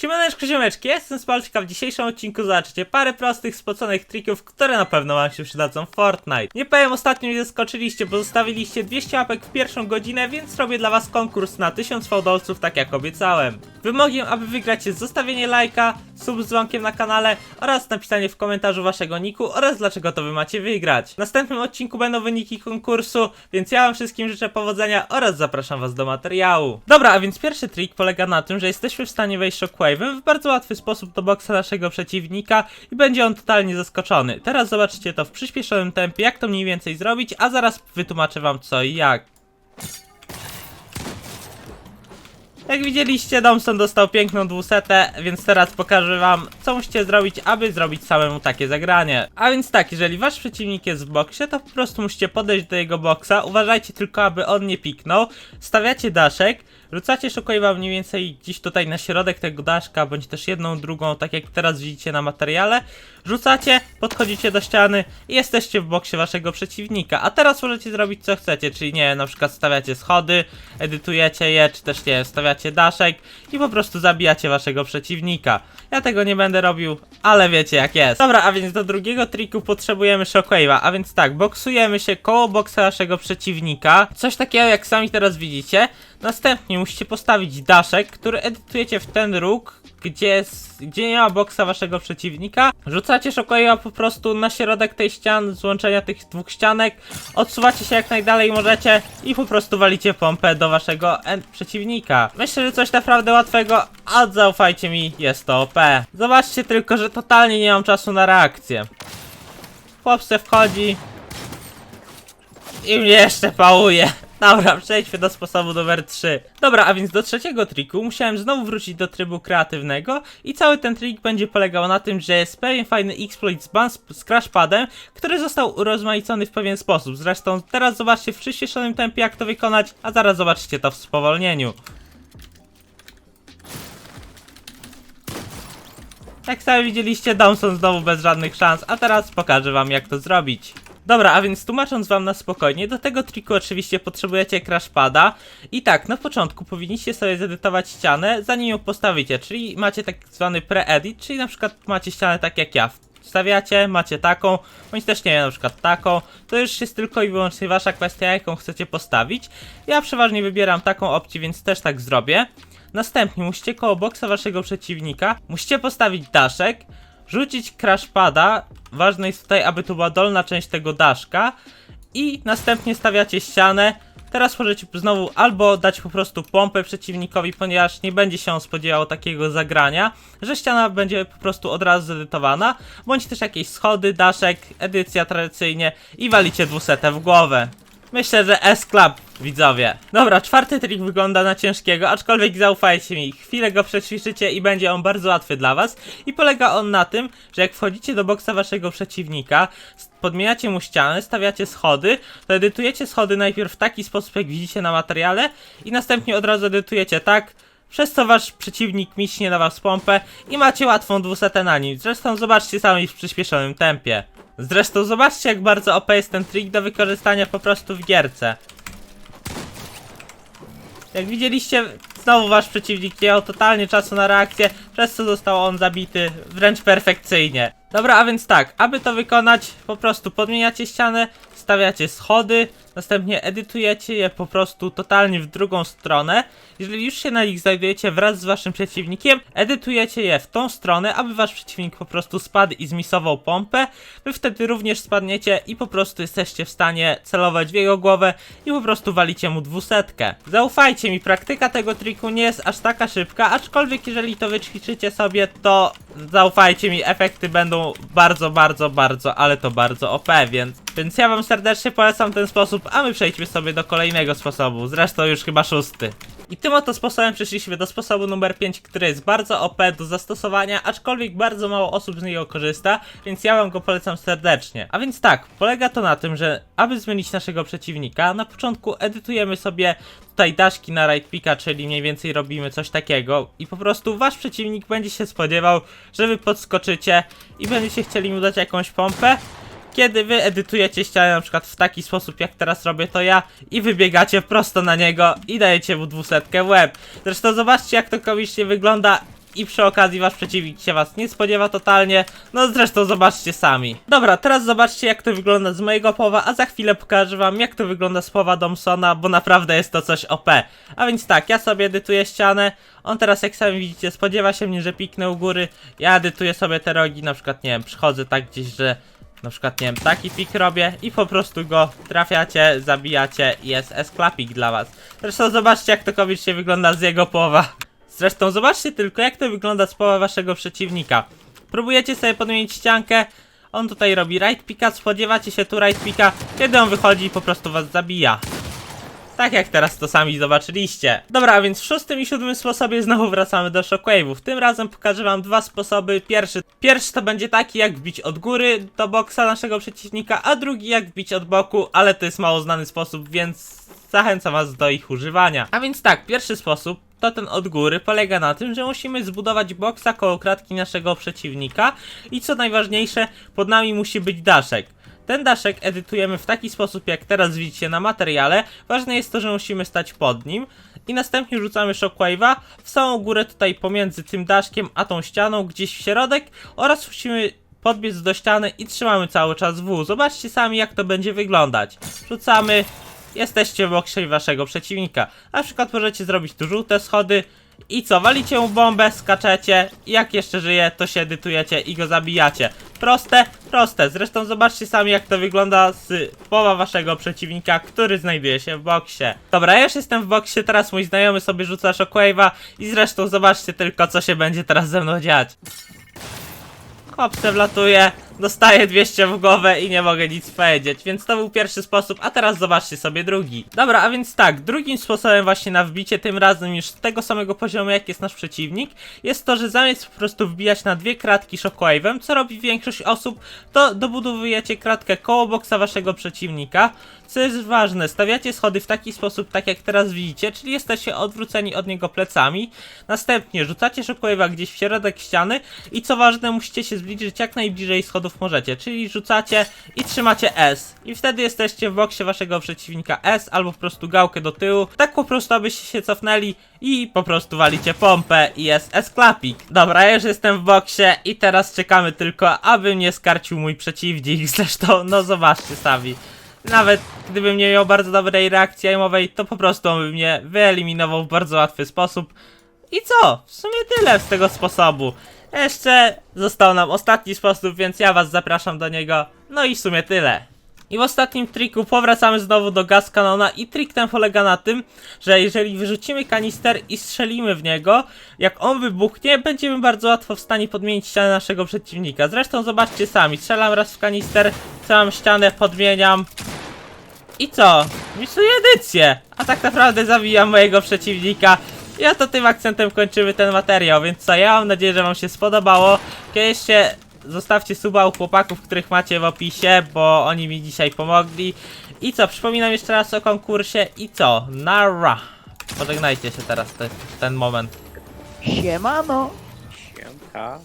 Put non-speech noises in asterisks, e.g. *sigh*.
Siemaneczko, ziomeczki, jestem Spalczka. W dzisiejszym odcinku zobaczycie parę prostych, spoconych trików, które na pewno wam się przydadzą w Fortnite. Nie powiem, ostatnio mnie zaskoczyliście, bo zostawiliście 200 łapek w pierwszą godzinę, więc robię dla was konkurs na 1000 fałdolców, tak jak obiecałem. Wymogiem, aby wygrać jest zostawienie lajka, sub z dzwonkiem na kanale oraz napisanie w komentarzu waszego niku oraz dlaczego to wy macie wygrać. W następnym odcinku będą wyniki konkursu, więc ja wam wszystkim życzę powodzenia oraz zapraszam was do materiału. Dobra, a więc pierwszy trik polega na tym, że jesteśmy w stanie wejść shockwave'em w bardzo łatwy sposób do boksa naszego przeciwnika i będzie on totalnie zaskoczony. Teraz zobaczycie to w przyspieszonym tempie, jak to mniej więcej zrobić, a zaraz wytłumaczę wam co i jak. Jak widzieliście, Domson dostał piękną dwusetę, więc teraz pokażę wam, co musicie zrobić, aby zrobić samemu takie zagranie. A więc tak, jeżeli wasz przeciwnik jest w boksie, to po prostu musicie podejść do jego boksa, uważajcie tylko, aby on nie piknął, stawiacie daszek, rzucacie shockwave'a mniej więcej gdzieś tutaj na środek tego daszka, bądź też jedną, drugą, tak jak teraz widzicie na materiale, rzucacie, podchodzicie do ściany i jesteście w boksie waszego przeciwnika. A teraz możecie zrobić co chcecie, czyli nie na przykład stawiacie schody, edytujecie je, czy też nie stawiacie daszek i po prostu zabijacie waszego przeciwnika. Ja tego nie będę robił, ale wiecie jak jest. Dobra, a więc do drugiego triku potrzebujemy shockwave'a, a więc tak, boksujemy się koło boksa naszego przeciwnika, coś takiego jak sami teraz widzicie. Następnie musicie postawić daszek, który edytujecie w ten róg, gdzie, gdzie nie ma boksa waszego przeciwnika. Rzucacie shockwave'a po prostu na środek tej ścian, złączenia tych dwóch ścianek, odsuwacie się jak najdalej możecie i po prostu walicie pompę do waszego przeciwnika. Myślę, że coś naprawdę łatwego, a zaufajcie mi, jest to OP. Zobaczcie tylko, że totalnie nie mam czasu na reakcję. Chłopce wchodzi i mnie jeszcze pałuje. Dobra, przejdźmy do sposobu numer 3. Dobra, a więc do trzeciego triku musiałem znowu wrócić do trybu kreatywnego i cały ten trik będzie polegał na tym, że jest pewien fajny exploit z, ban- z crashpadem, który został urozmaicony w pewien sposób. Zresztą teraz zobaczcie w przyspieszonym tempie jak to wykonać, a zaraz zobaczycie to w spowolnieniu. Jak sami widzieliście, Dawson znowu bez żadnych szans, a teraz pokażę wam jak to zrobić. Dobra, a więc tłumacząc wam na spokojnie, do tego triku oczywiście potrzebujecie crashpada i tak, na początku powinniście sobie zedytować ścianę, zanim ją postawicie, czyli macie tak zwany pre-edit, czyli na przykład macie ścianę tak jak ja. Stawiacie, macie taką, bądź też nie wiem, na przykład taką, to już jest tylko i wyłącznie wasza kwestia, jaką chcecie postawić. Ja przeważnie wybieram taką opcję, więc też tak zrobię. Następnie musicie koło boksa waszego przeciwnika, musicie postawić daszek, rzucić crashpada, ważne jest tutaj, aby to była dolna część tego daszka i następnie stawiacie ścianę. Teraz możecie znowu albo dać po prostu pompę przeciwnikowi, ponieważ nie będzie się on spodziewał takiego zagrania, że ściana będzie po prostu od razu zedytowana, bądź też jakieś schody, daszek, edycja tradycyjnie i walicie dwusetę w głowę. Myślę, że S-Club, widzowie. Dobra, czwarty trik wygląda na ciężkiego, aczkolwiek zaufajcie mi, chwilę go przećwiczycie i będzie on bardzo łatwy dla was. I polega on na tym, że jak wchodzicie do boksa waszego przeciwnika, podmieniacie mu ścianę, stawiacie schody, to edytujecie schody najpierw w taki sposób, jak widzicie na materiale i następnie od razu edytujecie tak, przez co wasz przeciwnik miśnie na was pompę i macie łatwą dwusetę na nim. Zresztą zobaczcie sami w przyspieszonym tempie. Zresztą zobaczcie jak bardzo OP jest ten trik do wykorzystania po prostu w gierce. Jak widzieliście, znowu wasz przeciwnik nie miał totalnie czasu na reakcję, przez co został on zabity wręcz perfekcyjnie. Dobra, a więc tak, aby to wykonać, po prostu podmieniacie ścianę, stawiacie schody, następnie edytujecie je po prostu totalnie w drugą stronę. Jeżeli już się na nich znajdujecie wraz z waszym przeciwnikiem, edytujecie je w tą stronę, aby wasz przeciwnik po prostu spadł i zmisował pompę. Wy wtedy również spadniecie i po prostu jesteście w stanie celować w jego głowę i po prostu walicie mu dwusetkę. Zaufajcie mi, praktyka tego triku nie jest aż taka szybka, aczkolwiek jeżeli to wyćwiczycie sobie, to zaufajcie mi, efekty będą bardzo, bardzo, bardzo, ale to bardzo OP, więc, więc ja wam serdecznie polecam ten sposób, a my przejdźmy sobie do kolejnego sposobu, zresztą już chyba szósty. I tym oto sposobem przeszliśmy do sposobu numer 5, który jest bardzo OP do zastosowania, aczkolwiek bardzo mało osób z niego korzysta, więc ja wam go polecam serdecznie. A więc tak, polega to na tym, że aby zmienić naszego przeciwnika, na początku edytujemy sobie tutaj daszki na right picka, czyli mniej więcej robimy coś takiego i po prostu wasz przeciwnik będzie się spodziewał, że wy podskoczycie i będziecie chcieli mu dać jakąś pompę, kiedy wy edytujecie ścianę na przykład w taki sposób, jak teraz robię to ja i wybiegacie prosto na niego i dajecie mu dwusetkę w łeb. Zresztą zobaczcie jak to komicznie wygląda i przy okazji wasz przeciwnik się was nie spodziewa totalnie. No zresztą zobaczcie sami. Dobra, teraz zobaczcie jak to wygląda z mojego powa, a za chwilę pokażę wam jak to wygląda z powa Domsona, bo naprawdę jest to coś OP. A więc tak, ja sobie edytuję ścianę, on teraz jak sami widzicie spodziewa się mnie, że piknę u góry, ja edytuję sobie te rogi, na przykład nie wiem, przychodzę tak gdzieś, że na przykład, nie wiem, taki pik robię i po prostu go trafiacie, zabijacie i jest esklapik dla was. Zresztą zobaczcie jak to komicznie wygląda z jego połowa. Zresztą zobaczcie tylko jak to wygląda z połowa waszego przeciwnika. Próbujecie sobie podmienić ściankę, on tutaj robi right pika, spodziewacie się tu right pika, kiedy on wychodzi i po prostu was zabija. Tak jak teraz to sami zobaczyliście. Dobra, a więc w szóstym i siódmym sposobie znowu wracamy do shockwave'ów. Tym razem pokażę wam dwa sposoby. Pierwszy, pierwszy to będzie taki jak wbić od góry do boksa naszego przeciwnika, a drugi jak wbić od boku, ale to jest mało znany sposób, więc zachęcam was do ich używania. A więc tak, pierwszy sposób to ten od góry polega na tym, że musimy zbudować boksa koło kratki naszego przeciwnika i co najważniejsze, pod nami musi być daszek. Ten daszek edytujemy w taki sposób, jak teraz widzicie na materiale. Ważne jest to, że musimy stać pod nim i następnie rzucamy shockwave'a w samą górę tutaj pomiędzy tym daszkiem a tą ścianą, gdzieś w środek oraz musimy podbiec do ściany i trzymamy cały czas W. Zobaczcie sami, jak to będzie wyglądać. Rzucamy, jesteście w boksie waszego przeciwnika. Na przykład możecie zrobić tu żółte schody i co, walicie mu bombę, skaczecie jak jeszcze żyje, to się edytujecie i go zabijacie. Proste, proste. Zresztą zobaczcie sami jak to wygląda z połowa waszego przeciwnika, który znajduje się w boksie. Dobra, ja już jestem w boksie, teraz mój znajomy sobie rzuca shockwave'a i zresztą zobaczcie tylko co się będzie teraz ze mną dziać. Hop, se wlatuje, dostaję 200 w głowę i nie mogę nic powiedzieć, więc to był pierwszy sposób, a teraz zobaczcie sobie drugi. Dobra, a więc tak, drugim sposobem właśnie na wbicie, tym razem już z tego samego poziomu jak jest nasz przeciwnik, jest to, że zamiast po prostu wbijać na dwie kratki shockwave'em, co robi większość osób, to dobudowujecie kratkę koło boksa waszego przeciwnika, co jest ważne, stawiacie schody w taki sposób, tak jak teraz widzicie, czyli jesteście odwróceni od niego plecami, następnie rzucacie shockwave'a gdzieś w środek ściany i co ważne, musicie się zbliżyć jak najbliżej schodów możecie, czyli rzucacie i trzymacie S i wtedy jesteście w boksie waszego przeciwnika S albo po prostu gałkę do tyłu, tak po prostu abyście się cofnęli i po prostu walicie pompę i jest S-klapik. Dobra, już jestem w boksie i teraz czekamy tylko, aby mnie skarcił mój przeciwnik, *laughs* zresztą no zobaczcie sami. Nawet gdybym nie miał bardzo dobrej reakcji aimowej, to po prostu on by mnie wyeliminował w bardzo łatwy sposób. I co? W sumie tyle z tego sposobu. Jeszcze został nam ostatni sposób, więc ja was zapraszam do niego. No i w sumie tyle. I w ostatnim triku powracamy znowu do gaz kanona i trik ten polega na tym, że jeżeli wyrzucimy kanister i strzelimy w niego, jak on wybuchnie, będziemy bardzo łatwo w stanie podmienić ścianę naszego przeciwnika. Zresztą zobaczcie sami, strzelam raz w kanister, całą ścianę podmieniam, i co? Misuję edycję! A tak naprawdę zabijam mojego przeciwnika. I oto tym akcentem kończymy ten materiał, więc co, ja mam nadzieję, że wam się spodobało. Kiedyś się zostawcie suba u chłopaków, których macie w opisie, bo oni mi dzisiaj pomogli. I co, przypominam jeszcze raz o konkursie i co? Nara! Pożegnajcie się teraz, te, ten moment. Siemano! Siemka.